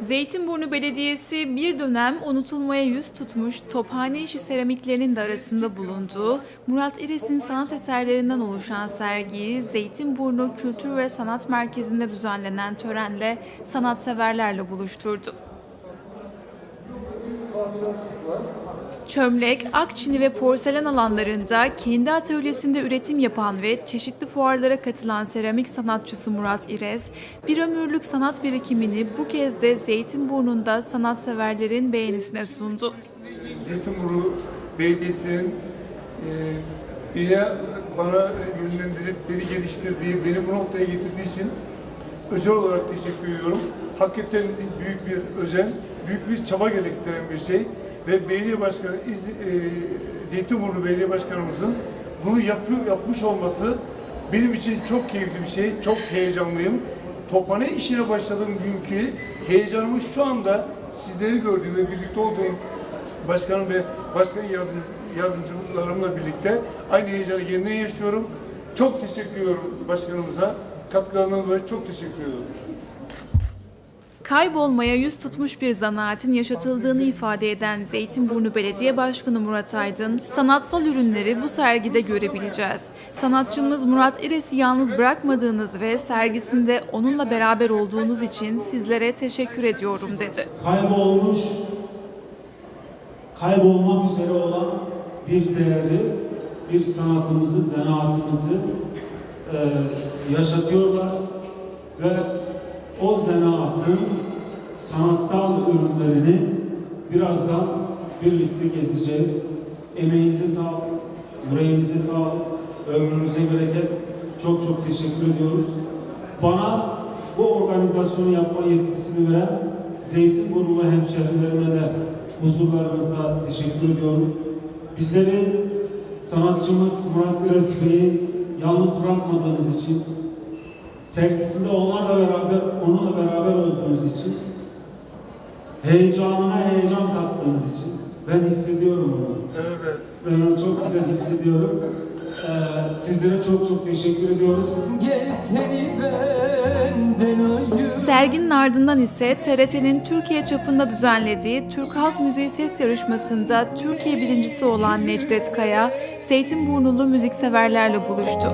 Zeytinburnu Belediyesi bir dönem unutulmaya yüz tutmuş tophane işi seramiklerinin de arasında bulunduğu Murat İres'in sanat eserlerinden oluşan sergiyi Zeytinburnu Kültür ve Sanat Merkezi'nde düzenlenen törenle sanatseverlerle buluşturdu. Çömlek, Akçini ve porselen alanlarında kendi atölyesinde üretim yapan ve çeşitli fuarlara katılan seramik sanatçısı Murat İrez, bir ömürlük sanat birikimini bu kez de Zeytinburnu'nda sanatseverlerin beğenisine sundu. Zeytinburnu Belediyesi'nin e, bana yönlendirip beni geliştirdiği, beni bu noktaya getirdiği için özel olarak teşekkür ediyorum. Hakikaten büyük bir özen, büyük bir çaba gerektiren bir şey ve Belediye Başkanı, İz- e, Zeytinburnu Belediye Başkanımızın bunu yapıyor, yapmış olması benim için çok keyifli bir şey, çok heyecanlıyım. Tophane işine başladığım günkü heyecanımı şu anda sizleri gördüğüm ve birlikte olduğum başkanım ve başkan yardım, yardımcılarımla birlikte aynı heyecanı yeniden yaşıyorum. Çok teşekkür ediyorum başkanımıza. Katkılarından dolayı çok teşekkür ediyorum. Kaybolmaya yüz tutmuş bir zanaatin yaşatıldığını ifade eden Zeytinburnu Belediye Başkanı Murat Aydın, sanatsal ürünleri bu sergide görebileceğiz. Sanatçımız Murat İres'i yalnız bırakmadığınız ve sergisinde onunla beraber olduğunuz için sizlere teşekkür ediyorum dedi. kaybolmuş, kaybolmak üzere olan bir değeri, bir sanatımızı, zanaatımızı e, yaşatıyorlar ve o zanaatın sanatsal ürünlerini birazdan birlikte gezeceğiz. Emeğinize sağlık, yüreğinize sağlık, ömrünüze bereket. Çok çok teşekkür ediyoruz. Bana bu organizasyonu yapma yetkisini veren Zeytinburnu hemşehrilerime de huzurlarınızda teşekkür ediyorum. Bizleri sanatçımız Murat Güres yalnız bırakmadığınız için, sergisinde onlarla beraber, onunla beraber olduğunuz için, heyecanına heyecan kattığınız için ben hissediyorum bunu. Evet. Ben onu çok güzel hissediyorum. Ee, sizlere çok çok teşekkür ediyoruz. Gel seni benden ayır Serginin ardından ise TRT'nin Türkiye çapında düzenlediği Türk Halk Müziği Ses Yarışması'nda Türkiye birincisi olan Necdet Kaya, Zeytinburnulu müzikseverlerle buluştu.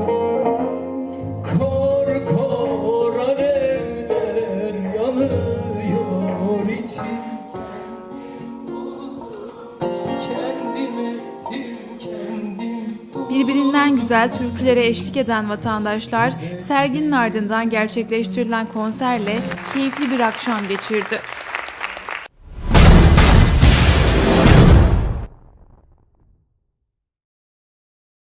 Birbirinden güzel türkülere eşlik eden vatandaşlar serginin ardından gerçekleştirilen konserle keyifli bir akşam geçirdi.